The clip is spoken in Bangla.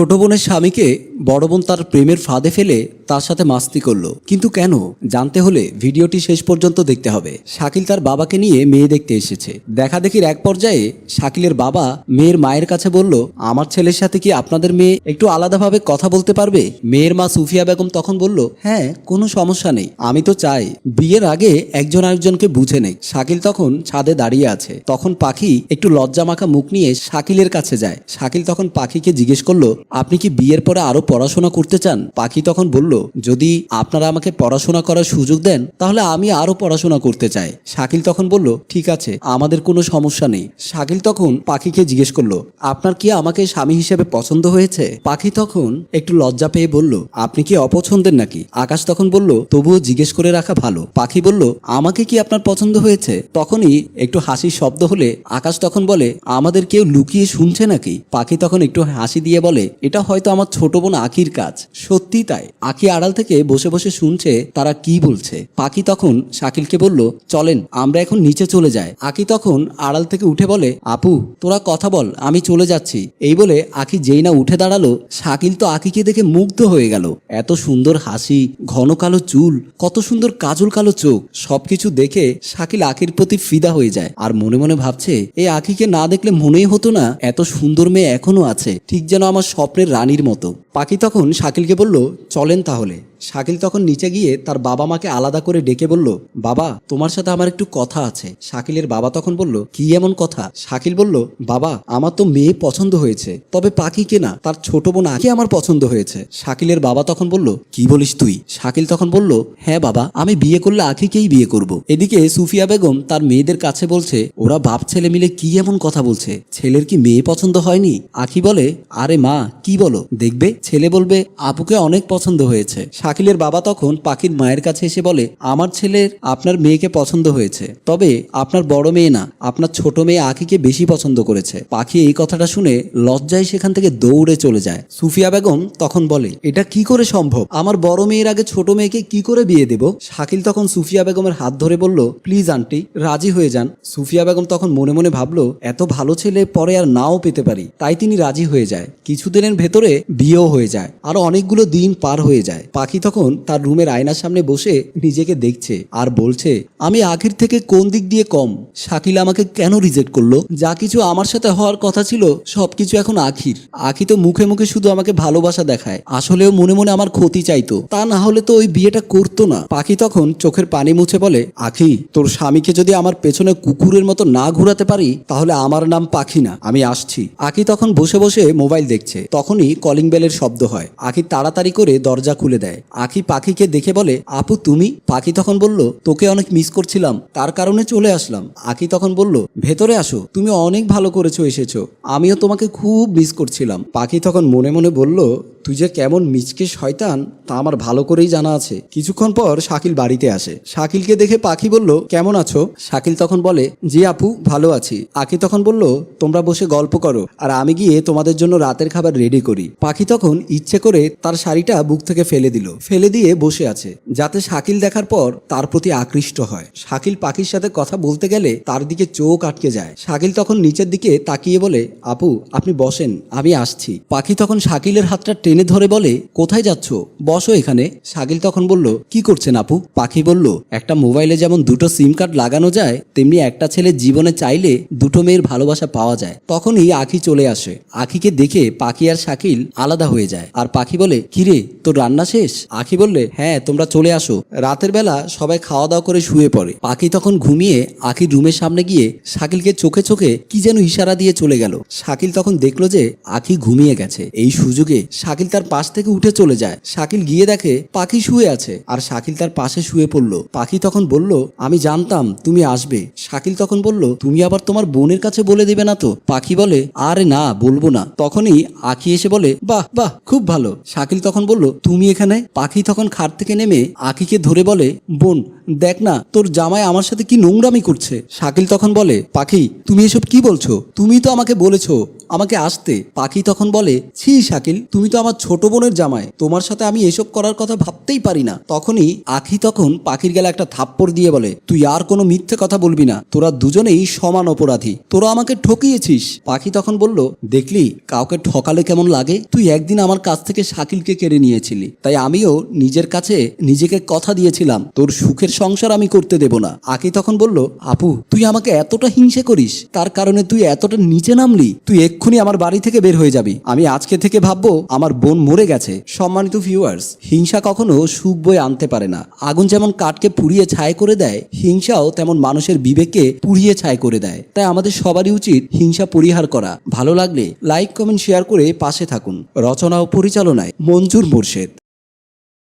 ছোট বোনের স্বামীকে বড় বোন তার প্রেমের ফাঁদে ফেলে তার সাথে মাস্তি করল। কিন্তু কেন? জানতে হলে ভিডিওটি শেষ পর্যন্ত দেখতে হবে। শাকিল তার বাবাকে নিয়ে মেয়ে দেখতে এসেছে। দেখা দেখির এক পর্যায়ে শাকিলের বাবা মেয়ের মায়ের কাছে বলল, আমার ছেলের সাথে কি আপনাদের মেয়ে একটু আলাদাভাবে কথা বলতে পারবে? মেয়ের মা সুফিয়া বেগম তখন বলল হ্যাঁ কোনো সমস্যা নেই। আমি তো চাই বিয়ের আগে একজন আরেকজনকে বুঝে নেই। শাকিল তখন ছাদে দাঁড়িয়ে আছে। তখন পাখি একটু লজ্জা মাখা মুখ নিয়ে শাকিলের কাছে যায়। শাকিল তখন পাখিকে জিজ্ঞেস করল আপনি কি বিয়ের পরে আরও পড়াশোনা করতে চান? পাখি তখন বলল, যদি আপনারা আমাকে পড়াশোনা করার সুযোগ দেন, তাহলে আমি আরও পড়াশোনা করতে চাই। শাকিল তখন বলল, ঠিক আছে, আমাদের কোনো সমস্যা নেই। শাকিল তখন পাখিকে জিজ্ঞেস করল, আপনার কি আমাকে স্বামী হিসেবে পছন্দ হয়েছে? পাখি তখন একটু লজ্জা পেয়ে বলল, আপনি কি অপছন্দের নাকি? আকাশ তখন বলল, তবুও জিজ্ঞেস করে রাখা ভালো। পাখি বলল, আমাকে কি আপনার পছন্দ হয়েছে? তখনই একটু হাসির শব্দ হলে আকাশ তখন বলে, আমাদের কেউ লুকিয়ে শুনছে নাকি? পাখি তখন একটু হাসি দিয়ে বলে এটা হয়তো আমার ছোট বোন আখির কাজ। সত্যি তাই। আখি আড়াল থেকে বসে বসে শুনছে তারা কি বলছে। পাখি তখন শাকিলকে বলল, চলেন, আমরা এখন নিচে চলে যাই। আকি তখন আড়াল থেকে উঠে বলে, আপু, তোরা কথা বল, আমি চলে যাচ্ছি। এই বলে আখি যেই না উঠে দাঁড়াল, শাকিল তো আকিকে দেখে মুগ্ধ হয়ে গেল। এত সুন্দর হাসি, ঘন কালো চুল, কত সুন্দর কাজল কালো চোখ, সবকিছু দেখে শাকিল আখির প্রতি ফিদা হয়ে যায়। আর মনে মনে ভাবছে এই আখিকে না দেখলে মনেই হতো না, এত সুন্দর মেয়ে এখনও আছে। ঠিক যেন আমার স্বপ্নের রানীর মতো। পাখি তখন শাকিলকে বলল, চলেন তাহলে। শাকিল তখন নিচে গিয়ে তার বাবা মাকে আলাদা করে ডেকে বলল, বাবা, তোমার সাথে আমার একটু কথা আছে। শাকিলের বাবা তখন বলল, কি এমন কথা? শাকিল বলল, বাবা, আমার তো মেয়ে পছন্দ হয়েছে, তবে পাখিকে না, তার ছোট বোন আগে আমার পছন্দ হয়েছে। শাকিলের বাবা তখন বলল, কি বলিস তুই? শাকিল তখন বলল হ্যাঁ বাবা, আমি বিয়ে করলে আখিকেই বিয়ে করব। এদিকে সুফিয়া বেগম তার মেয়েদের কাছে বলছে, ওরা বাপ ছেলে মিলে কি এমন কথা বলছে? ছেলের কি মেয়ে পছন্দ হয়নি? আখি বলে, আরে মা, কি বলো, দেখবে? ছেলে বলবে, আপুকে অনেক পছন্দ হয়েছে। শাকিলের বাবা তখন পাখির মায়ের কাছে এসে বলে, আমার ছেলের, আপনার মেয়েকে পছন্দ হয়েছে। তবে আপনার বড় মেয়ে না, আপনার ছোট মেয়ে আখিকে বেশি পছন্দ করেছে। পাখি এই কথাটা শুনে লজ্জায় সেখান থেকে দৌড়ে চলে যায়। সুফিয়া বেগম তখন বলে, এটা কি করে সম্ভব? আমার বড় মেয়ের আগে ছোট মেয়েকে কি করে বিয়ে দেব? শাকিল তখন সুফিয়া বেগমের হাত ধরে বলল, প্লিজ আন্টি, রাজি হয়ে যান। সুফিয়া বেগম তখন মনে মনে ভাবলো, এত ভালো ছেলে পরে আর নাও পেতে পারি। তাই তিনি রাজি হয়ে যায়। কিছুদিনের ভেতরে বিয়েও হয়ে যায়। আরও অনেকগুলো দিন পার হয়ে যায়। পাখি তখন তার রুমের আয়নার সামনে বসে নিজেকে দেখছে আর বলছে, আমি আগের থেকে কোন দিক দিয়ে কম? শাকিল আমাকে কেন রিজেক্ট করল? যা কিছু আমার সাথে হওয়ার কথা ছিল, সবকিছু এখন আখির। আখি তো মুখে মুখে শুধু আমাকে ভালোবাসা দেখায়। আসলেও মনে মনে আমার ক্ষতি চাইতো। তা না হলে তো ওই বিয়েটা করতো না। পাখি তখন চোখের পানি মুছে বলে, আখি, তোর স্বামীকে যদি আমার পেছনে কুকুরের মতো না ঘুরাতে পারি, তাহলে আমার নাম পাখি না। আমি আসছি। আখি তখন বসে বসে মোবাইল দেখছে। তখনই কলিং বেলের শব্দ হয়। আখি তাড়াতাড়ি করে দরজা খুলে দেয়। আখি পাখিকে দেখে বলে, আপু, তুমি? পাখি তখন বলল, তোকে অনেক মিস করছিলাম। তার কারণে চলে আসলাম। আখি তখন বলল, ভেতরে আসো। তুমি অনেক ভালো করেছ, এসেছ। আমিও তোমাকে খুব মিস করছিলাম। পাখি তখন মনে মনে বলল, তুই যে কেমন মিচকে শয়তান, তা আমার ভালো করেই জানা আছে। কিছুক্ষণ পর শাকিল বাড়িতে আসে। শাকিলকে দেখে পাখি বলল, কেমন আছো? শাকিল তখন বলে, জি আপু, ভালো আছি। আখি তখন বলল, তোমরা বসে গল্প করো, আর আমি গিয়ে তোমাদের জন্য রাতের খাবার রেডি করি। পাখি তখন ইচ্ছে করে তার শাড়িটা বুক থেকে ফেলে দিল। ফেলে দিয়ে বসে আছে। যাতে শাকিল দেখার পর তার প্রতি আকৃষ্ট হয়। শাকিল পাখির সাথে কথা বলতে গেলে তার দিকে চোখ আটকে যায়। শাকিল তখন নিচের দিকে তাকিয়ে বলে, আপু, আপনি বসেন, আমি আসছি। পাখি তখন শাকিলের হাতটা টেনে ধরে বলে, কোথায় যাচ্ছ? বসো এখানে। শাকিল তখন বলল, কি করছেন আপু? পাখি বলল, একটা মোবাইলে যেমন দুটো সিম কার্ড লাগানো যায়, তেমনি একটা ছেলে জীবনে চাইলে দুটো মেয়ের ভালোবাসা পাওয়া যায়। তখনই আখি চলে আসে। আখিকে দেখে পাখি আর শাকিল আলাদা হয়ে যায়। আর পাখি বলে, কিরে, তোর রান্না শেষ? আখি বললে হ্যাঁ তোমরা চলে আসো। রাতের বেলা সবাই খাওয়া দাওয়া করে শুয়ে পড়ে। পাখি তখন ঘুমিয়ে আখির রুমের সামনে গিয়ে শাকিলকে চোখে চোখে কি যেন ইশারা দিয়ে চলে গেল। শাকিল তখন দেখল যে আখি ঘুমিয়ে গেছে। এই সুযোগে শাকিল তার পাশ থেকে উঠে চলে যায়। শাকিল গিয়ে দেখে পাখি শুয়ে আছে আর শাকিল তার পাশে শুয়ে পড়ল। পাখি তখন বলল, আমি জানতাম তুমি আসবে। শাকিল তখন বলল, তুমি আবার তোমার বোনের কাছে বলে দিবে না তো? পাখি বলে, আরে না, বলব না। তখনই আখি এসে বলে, বাহ বাহ। খুব ভালো। শাকিল তখন বলল, তুমি এখানে? পাখি তখন খাট থেকে নেমে আকিকে ধরে বলে, বোন, দেখ না, তোর জামাই আমার সাথে কি নোংরামি করছে? শাকিল তখন বলে, পাখি, তুমি এসব কি বলছো? তুমি তো আমাকে বলেছ আমাকে আসতে পাখি তখন বলে, ছি শাকিল, তুমি তো আমার ছোট বোনের জামাই, তোমার সাথে আমি এসব করার কথা ভাবতেই পারি না। তখনই আখি তখন পাখির গেলে একটা থাপ্পড় দিয়ে বলে, তুই আর কোনো মিথ্যে কথা বলবি না, তোরা দুজনেই সমান অপরাধী, তোরা আমাকে ঠকিয়েছিস। পাখি তখন বলল, দেখলি, কাউকে ঠকালে কেমন লাগে? তুই একদিন আমার কাছ থেকে শাকিলকে কেড়ে নিয়েছিলি, তাই আমিও নিজের কাছে নিজেকে কথা দিয়েছিলাম, তোর সুখের সংসার আমি করতে দেব না। আকি তখন বলল, আপু, তুই আমাকে এতটা হিংসে করিস, তার কারণে তুই এতটা নিচে নামলি, তুই এক্ষুনি আমার বাড়ি থেকে বের হয়ে যাবি। আমি আজকে থেকে ভাববো, আমার বোন মরে গেছে। সম্মানিত ভিউয়ার্স হিংসা কখনো সুখ বয়ে আনতে পারে না। আগুন যেমন কাঠকে পুড়িয়ে ছায় করে দেয়, হিংসাও তেমন মানুষের বিবেককে পুড়িয়ে ছায় করে দেয়। তাই আমাদের সবারই উচিত হিংসা পরিহার করা। ভালো লাগলে লাইক কমেন্ট শেয়ার করে পাশে থাকুন। রচনা ও পরিচালনায় মঞ্জুর মোর্শেদ।